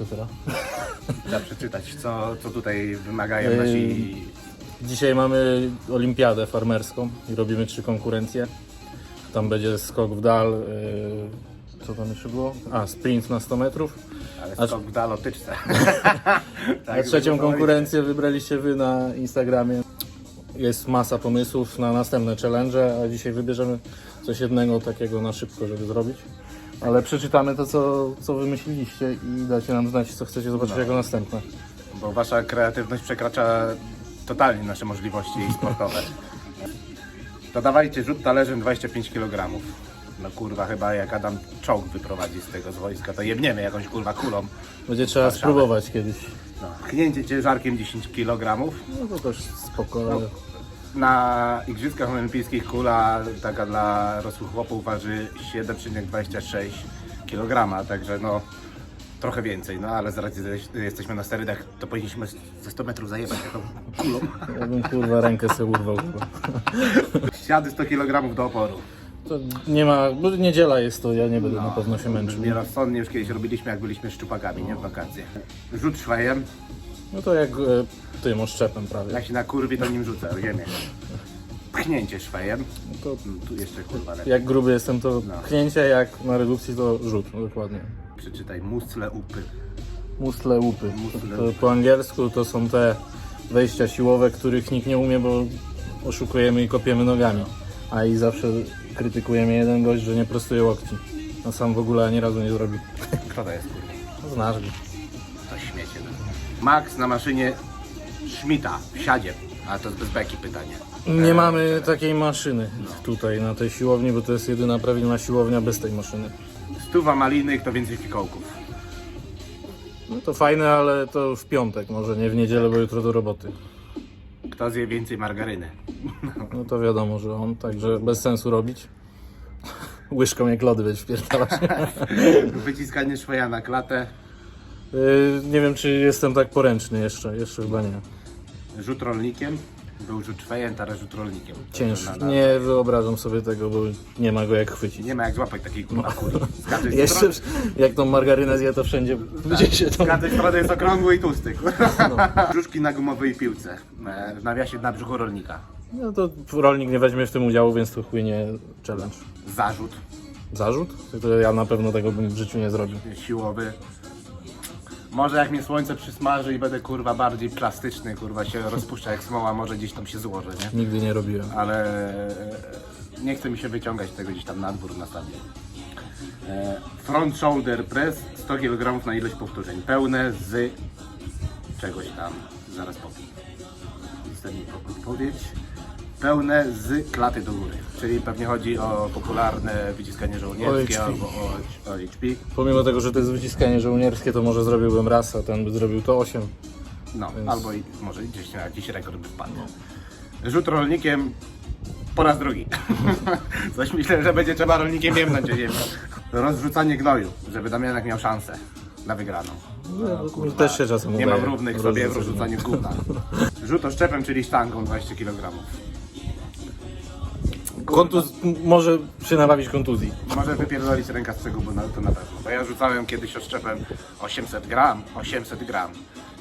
Co teraz? Da przeczytać, co, co tutaj wymagają nasi... Dzisiaj mamy olimpiadę farmerską i robimy trzy konkurencje. Tam będzie skok w dal. Yy, co tam jeszcze było? A, sprint na 100 metrów. Ale skok w dalotyczce. A trzecią konkurencję wybraliście wy na Instagramie. Jest masa pomysłów na następne challenge, a dzisiaj wybierzemy coś jednego takiego na szybko, żeby zrobić. Ale przeczytamy to, co, co wymyśliliście i dacie nam znać, co chcecie zobaczyć jako następne. Bo wasza kreatywność przekracza totalnie nasze możliwości sportowe. To dawajcie rzut talerzem 25 kg. No kurwa, chyba jak Adam czołg wyprowadzi z tego z wojska, to jebniemy jakąś kurwa kulą. Będzie trzeba Warszawy. spróbować kiedyś. No. Chnięcie ciężarkiem 10 kg. No to też spoko, ale... Na Igrzyskach Olimpijskich kula taka dla rosłych chłopów waży 7,26 kg, także no trochę więcej, no ale z racji, że jesteśmy na sterydach, to powinniśmy ze 100 metrów zajebać taką kulą. Ja bym kurwa rękę sobie urwał. Siady 100 kg do oporu. To nie ma, bo niedziela jest to, ja nie będę na pewno się męczył. Brzmi rozsądnie, już kiedyś robiliśmy jak byliśmy szczupakami, nie w wakacje. Rzut szwejem, No to jak e, tym oszczepem prawie. jak się na kurwi to nim rzucę, o ziemię. Pchnięcie szwejem, No to Mm, tu jeszcze kurwa lepiej. jak gruby jestem, to No. pchnięcie, jak na redukcji to rzut, dokładnie. Przeczytaj, muscle upy. Musle łupy. Musle To, po angielsku to są te wejścia siłowe, których nikt nie umie, bo oszukujemy i kopiemy nogami. A i zawsze krytykuje mnie jeden gość, że nie prostuje łokci. A sam w ogóle ani razu nie zrobił. To jest kurwa? No, Znasz go. Max na maszynie Schmidta w siadzie. A to jest bez beki pytanie. Nie mamy takiej maszyny tutaj na tej siłowni, bo to jest jedyna prawilna siłownia bez tej maszyny. Stuwa maliny, kto więcej fikołków. No to fajne, ale to w piątek, może nie w niedzielę, bo jutro do roboty. Kto zje więcej margaryny. No to wiadomo, że on, także bez sensu robić. Łyżką jak lody będzie wpierdalać. Wyciskanie szweja na klatę. Yy, nie wiem, czy jestem tak poręczny jeszcze, jeszcze chyba nie. Rzut rolnikiem. Był rzut szwejem, teraz rzut rolnikiem. Ciężko. Nie wyobrażam sobie tego, bo nie ma go jak chwycić. Nie ma jak złapać takiej kurwa kuli. Z każdej, Jeszcze strony, jak tą margarynę zje, to wszędzie gdzie się z to... każdej strony jest okrągły i tłusty. Brzuszki na gumowej piłce. E, W nawiasie na brzuchu rolnika. No to rolnik nie weźmie w tym udziału, więc to chłynie challenge. Zarzut Zarzut? To ja na pewno tego bym w życiu nie zrobił. siłowy. Może jak mnie słońce przysmaży i będę kurwa bardziej plastyczny, kurwa się rozpuszcza jak smoła, może gdzieś tam się złożę, nie? Nigdy nie robiłem. Ale e, nie chce mi się wyciągać tego gdzieś tam na dwór na stadion. E, Front shoulder press 100 kg na ilość powtórzeń. Pełne z czegoś tam. Zaraz powiem. Mi odpowiedź. Pełne z klaty do góry. Czyli pewnie chodzi o popularne wyciskanie żołnierskie albo o, o HP. Pomimo tego, że to jest wyciskanie żołnierskie, to może zrobiłbym raz, a ten by zrobił to 8. No, Więc- albo i, może gdzieś na jakiś rekord by wpadł. Rzut rolnikiem po raz drugi. Coś myślę, że będzie trzeba rolnikiem jemnąć o ziemię. Rozrzucanie gnoju, żeby Damianek miał szansę na wygraną. No, też się czasem Nie udaje. mam równych sobie w Rozrzucenie. rozrzucaniu gówna. Rzut oszczepem, czyli sztangą 20 kg. Kontuz... Może się nabawić kontuzji. Może wypierdolić ręka z przegubu, no to na pewno. Bo ja rzucałem kiedyś oszczepem 800 gram, 800 gram.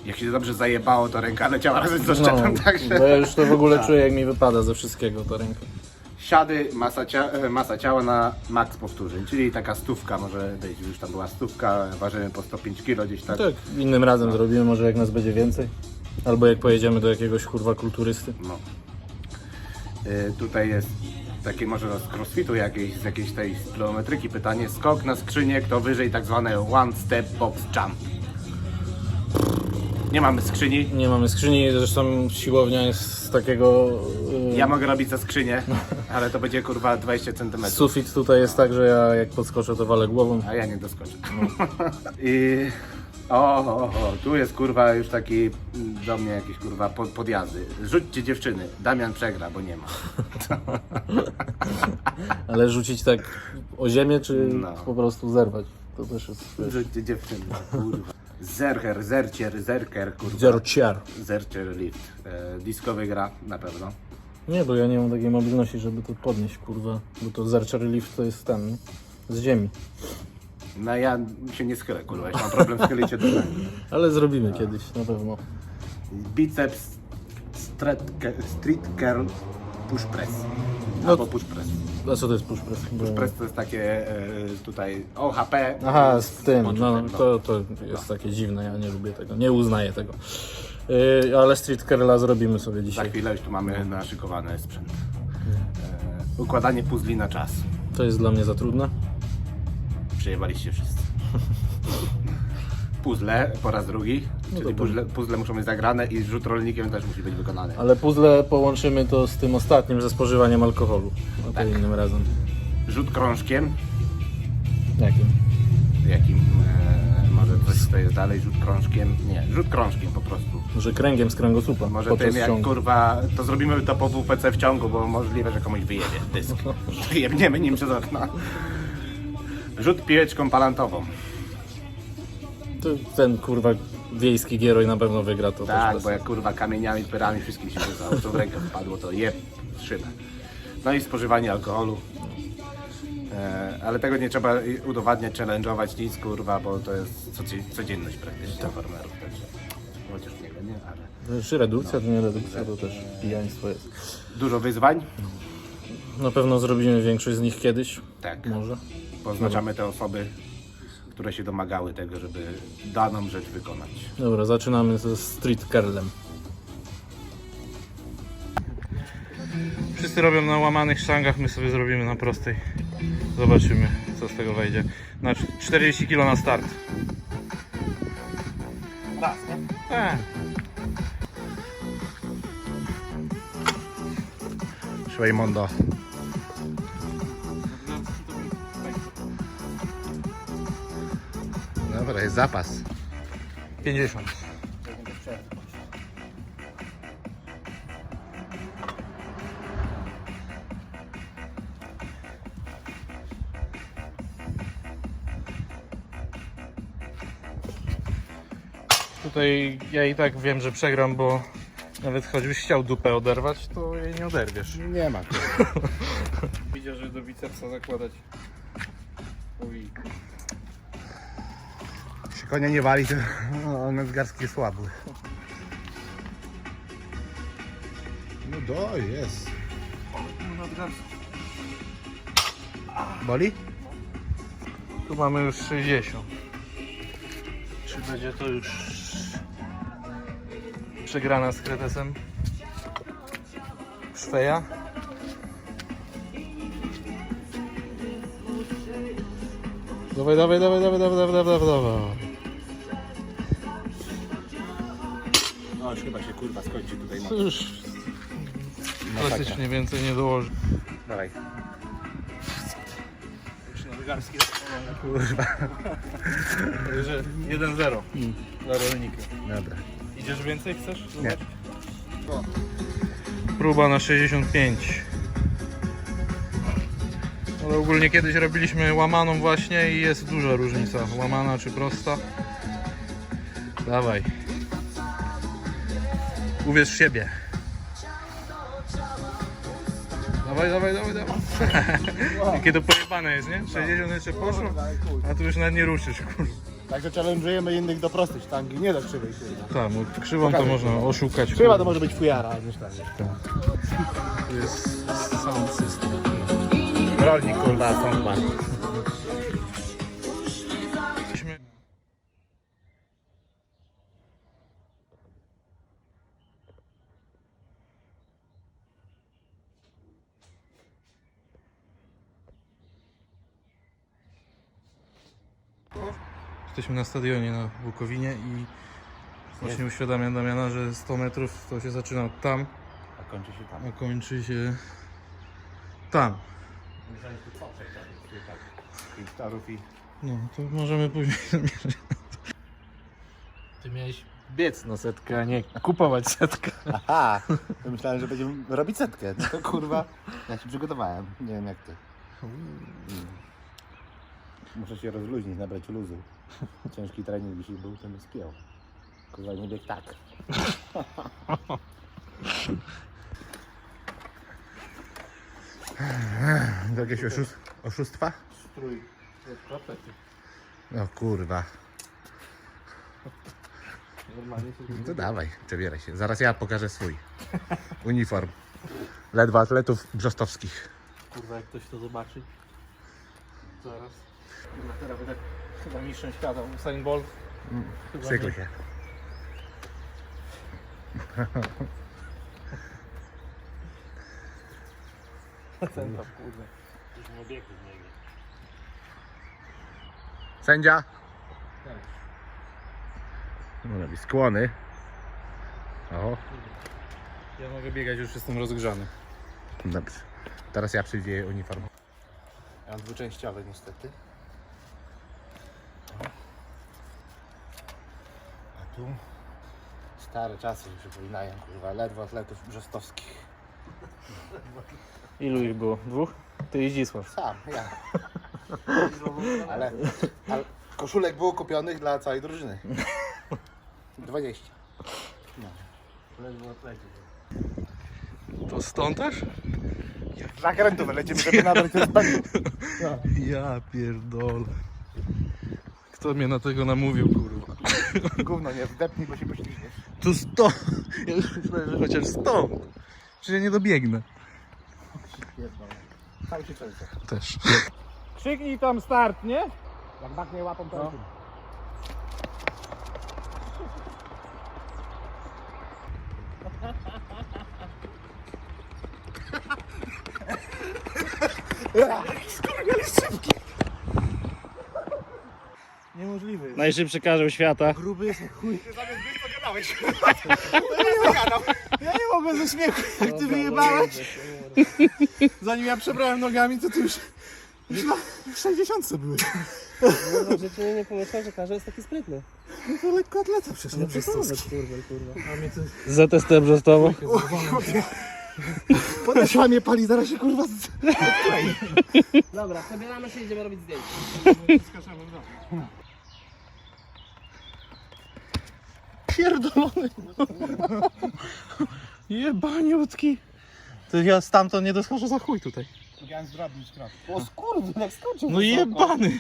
Jak się dobrze zajebało, to ręka leciała razem z No, oszczepem, także... bo ja już to w ogóle czuję, jak mi wypada ze wszystkiego ta ręka. Siady, masa, cia e, masa ciała na maks powtórzeń, czyli taka stówka może być, już tam była stówka, ważymy po 105 kg gdzieś tak. Tak, innym razem zrobimy, może jak nas będzie więcej. Albo jak pojedziemy do jakiegoś kurwa kulturysty. No. Y, tutaj jest takie może z crossfitu jakiejś, z jakiejś tej kilometryki pytanie. Skok na skrzynię, kto wyżej tak zwane one step box jump. Nie mamy skrzyni. Nie mamy skrzyni, zresztą siłownia jest z takiego... yy, Ja mogę robić za skrzynię, ale to będzie kurwa 20 cm. Sufit tutaj jest tak, że ja jak podskoczę to walę głową. A ja nie doskoczę. I o, o, o, tu jest kurwa już taki mm, do mnie jakieś kurwa pod, podjazdy. Rzućcie dziewczyny, Damian przegra, bo nie ma. Ale rzucić tak o ziemię, czy No. po prostu zerwać? To też jest... wiesz, Rzućcie dziewczyny, kurwa. Zercher, zercier, zerker, kurwa. Zero ciar. Zercher lift. E, diskowy gra na pewno. Nie, bo ja nie mam takiej mobilności, żeby to podnieść, kurwa. Bo to Zercher Lift to jest ten, z ziemi. No ja się nie schylę, kurwa, mam problem schylić się do nogi. Ale zrobimy kiedyś, na pewno. Biceps street, street curl push press. No Albo push press. A co to jest push press? Bo... Press to jest takie e, tutaj OHP. Aha, z tym, no, to, to jest takie dziwne, ja nie lubię tego, nie uznaję tego. Yy, ale street curla zrobimy sobie Za dzisiaj. chwilę już tu mamy naszykowany sprzęt. E, układanie puzli na czas. To jest dla mnie za trudne. Przejebaliście wszyscy. Puzzle po raz drugi, czyli dobra. puzzle, puzzle muszą być zagrane i rzut rolnikiem też musi być wykonany. Ale puzzle połączymy to z tym ostatnim, ze spożywaniem alkoholu. A to Tak. innym razem. Rzut krążkiem, Jakim? jakim e, może coś tutaj jest dalej, rzut krążkiem, nie, rzut krążkiem po prostu. Może kręgiem z kręgosłupa. Może podczas tym jak ciągu. kurwa, to zrobimy to po WPC w ciągu, bo możliwe, że komuś wyjebie dysk. Wyjebniemy nim przez okno. Rzut piłeczką palantową. To ten kurwa wiejski gieroj na pewno wygra to Tak, bo jak kurwa kamieniami, pyrami, wszystkim się rzucało, co w rękę wpadło, to jeb, szybę. No i spożywanie alkoholu. E, ale tego nie trzeba i- udowadniać, challenge'ować nic, kurwa, bo to jest codzie- codzienność praktycznie dla farmerów. Także. Chociaż nie wiem, nie, ale Czy redukcja, to nie redukcja, to też pijaństwo jest. dużo wyzwań. Na pewno zrobimy większość z nich kiedyś. Tak. Może. Poznaczamy te osoby, które się domagały tego, żeby daną rzecz wykonać. Dobra, zaczynamy ze street curlem. Wszyscy robią na łamanych sztangach, my sobie zrobimy na prostej. Zobaczymy, co z tego wejdzie. Na cz- 40 kg na start. Tak. Szwejmondo. Dobra, jest zapas. 50. Tutaj ja i tak wiem, że przegram, bo nawet choćbyś chciał dupę oderwać, to jej nie oderwiesz. Nie ma. Widział, że do bicepsa zakładać. Konia nie wali, to on nadgarstknie słabły. No do, jest. Boli? Tu mamy już 60. Czy będzie to już przegrana z kretesem? Szweja? Dawaj, dawaj, dawaj, dawaj, dawaj, dawaj, dawaj, dawaj. No już chyba się kurwa skończy tutaj. To już klasycznie więcej nie dołoży. Dawaj. Kurwa. Także 1-0 dla rolnika. Dobra. Idziesz więcej, chcesz? Nie. Próba na 65. Ale ogólnie kiedyś robiliśmy łamaną właśnie i jest duża różnica. Łamana czy prosta. Dawaj. Uwierz w siebie. Dawaj, dawaj, dawaj, dawaj. Jakie to pojebane jest, nie? 60 jeszcze poszło, a tu już nawet nie ruszysz, kurwa. Także challenge'ujemy innych do prostej sztangi, nie do krzywej kurwa. Tak, bo krzywą to można oszukać. Krzywa to może być fujara, niż tak. Tu jest sound system. Rolnik kurwa, soundbar. Jesteśmy na stadionie na Bukowinie i właśnie uświadamiam Damiana, że 100 metrów to się zaczyna od tam, A kończy się tam. a kończy się tam. Pięć torów i... No, to możemy później zamierzyć. Ty miałeś biec na setkę, a nie kupować setkę. Aha, to myślałem, że będziemy robić setkę. No to kurwa, ja się przygotowałem. Nie wiem jak ty. Muszę się rozluźnić, nabrać luzu. Ciężki trening dzisiaj był, to mi spiął. Kurwa, nie bieg tak. To jakieś oszust, oszustwa? Strój. No kurwa. Normalnie się No to dawaj, przebieraj się. Zaraz ja pokażę swój uniform. Ledwo atletów brzostowskich. Kurwa, jak ktoś to zobaczy. Zaraz. Kurwa, teraz będę chyba mistrzem świata. Usain Bolt. Chyba Cykl nie. się. Ten tam, kurde. Sędzia. No robi skłony. O, Ja mogę biegać, już jestem rozgrzany. dobrze. Teraz ja przyjdzie uniform. Ja mam dwuczęściowy niestety. O. A tu stare czasy mi przypominają, kurwa, ledwo atletów brzostowskich. Ilu ich było? Dwóch? Ty i Zdzisław. Sam, ja. Ale, ale koszulek było kupionych dla całej drużyny. 20. To stąd też? Zakrętów lecimy, żeby nabrać ten spęd. Ja pierdolę. Kto mnie na tego namówił? Gówno nie wdepnij, bo się poślizgniesz. Tu stąd. Ja już myślałem, że chociaż stąd. Czy ja nie dobiegnę. Cały się. Też. Krzyknij tam start, nie? Jak baknie łapą, to No. Niemożliwy. Najszybszy karzeł świata. Gruby jest jak chuj. Ty zamiast być, to gadałeś. Ja nie mogę ze śmiechu, jak ty wyjebałeś. Zanim ja przebrałem nogami, to ty już... Już na 60 były. Kurwa, że cię nie pomyślał, że każdy jest taki sprytny. No to lekko atleta przecież, nie Brzostowski. Kurwa, kurwa. ZST Brzostowo. Podeszła mnie pani, zaraz się kurwa... z- Dobra, przebieramy się i idziemy robić zdjęcie. Pierdolony. Jebaniutki. To ja stamtąd nie doskoczę za chuj tutaj. Miałem zdrobnić krok. O skurwy, jak skoczył. No jebany.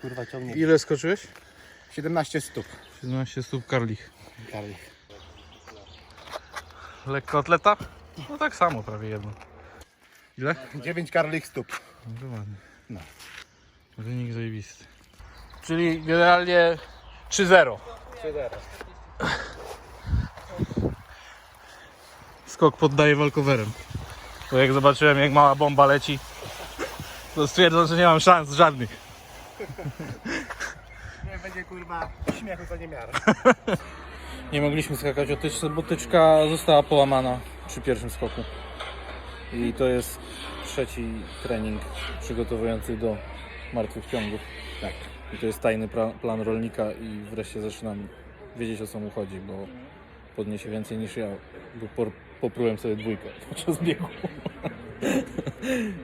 Kurwa ciągnie. Ile skoczyłeś? 17 stóp. 17 stóp karlich. Karli. Lekko atleta? No tak samo prawie jedno. Ile? 9 karlich stóp. Dobrze ładnie. No. Wynik zajebisty. Czyli generalnie 3-0. Skok poddaję walkowerem. Bo jak zobaczyłem jak mała bomba leci, to stwierdzam, że nie mam szans żadnych. Nie będzie kurwa śmiechu za niemiarę. Nie mogliśmy skakać o tyczce, bo tyczka została połamana przy pierwszym skoku. I to jest trzeci trening przygotowujący do martwych ciągów. Tak. I to jest tajny plan rolnika i wreszcie zaczynam wiedzieć o co mu chodzi, bo podniesie więcej niż ja, bo por- poprułem sobie dwójkę podczas biegu.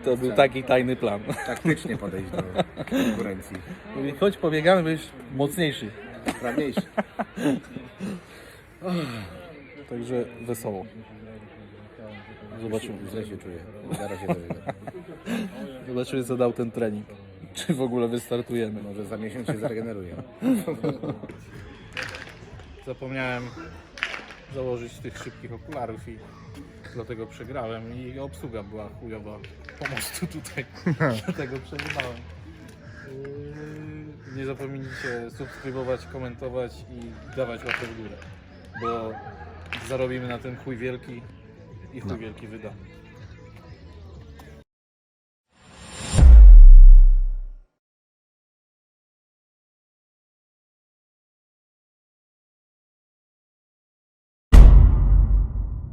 To był taki tajny plan. Taktycznie podejść do konkurencji. Mówi, chodź pobiegamy, będziesz mocniejszy. Sprawniejszy. Także wesoło. Zobaczymy. Źle się czuję. Zaraz się. Zobaczymy co dał ten trening. Czy w ogóle wystartujemy. Może za miesiąc się zregeneruję. Zapomniałem założyć tych szybkich okularów i dlatego przegrałem i obsługa była chujowa pomostu tutaj. dlatego przegrywałem. Yy, Nie zapomnijcie subskrybować, komentować i dawać łapę w górę, bo zarobimy na tym chuj wielki i chuj wielki wyda.